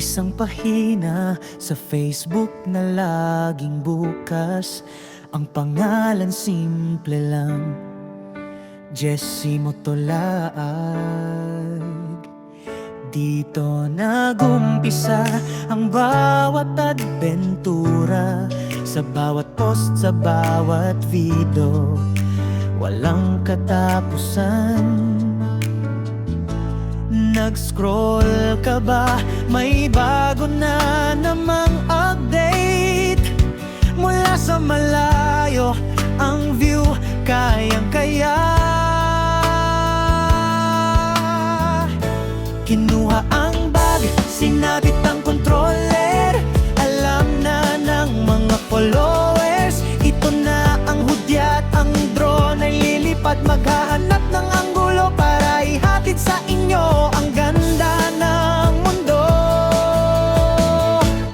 Isang pahina sa Facebook na laging bukas. Ang pangalan simple lang Jessie Motolaag Dito nagumpisa ang bawat adventura Sa bawat post, sa bawat video Walang katapusan. Nag-scroll ka ba? May bago na namang update. Mula sa malayo Ang view kayang-kaya Kinuha ang bag Sinabit lilipad Maghahanap ng anggulo Para ihatid sa inyo Ang ganda ng mundo.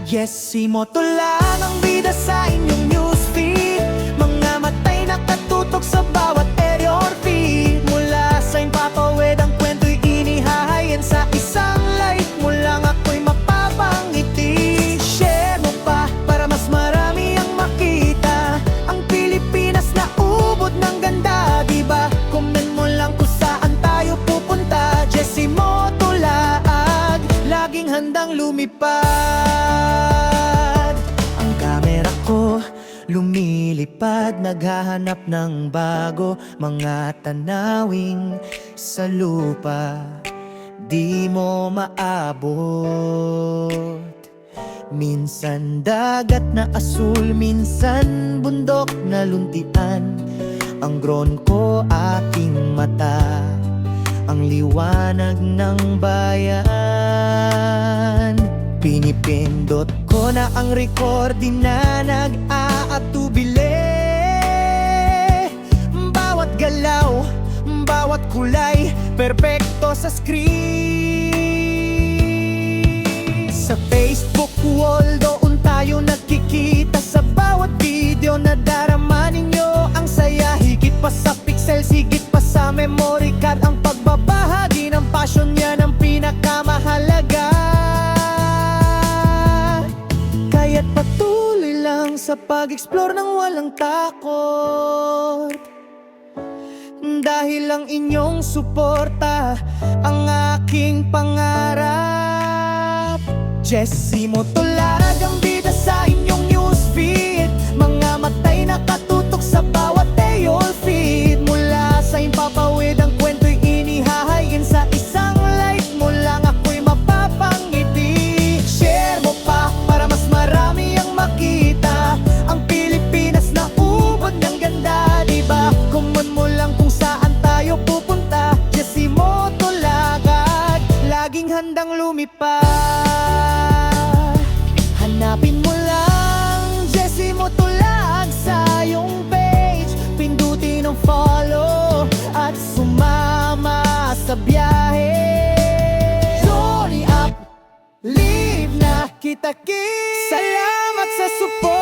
Yes, si Moto lang ang bida sa inyong laging handang lumipad. Ang kamera ko lumilipad Naghahanap ng bago Mga tanawing sa lupa. Di mo maabot. Minsan dagat na asul, minsan bundok na luntian. Ang gron ko aking mata Ang liwanag ng bayan. Pinipindot ko na ang recording na nag-aatubili. Bawat galaw, bawat kulay Perpekto sa screen. Sa Facebook wall doon tayo nagkikita sa pag-explore ng walang takot. Dahil ang inyong suporta ang aking pangarap. Jessie Motolag laging handang lumipad Hanapin mo lang Jessie Motolag sa iyong page. Pindutin ang follow at sumama sa biyahe. Johnny up Live na kita kit Salamat sa support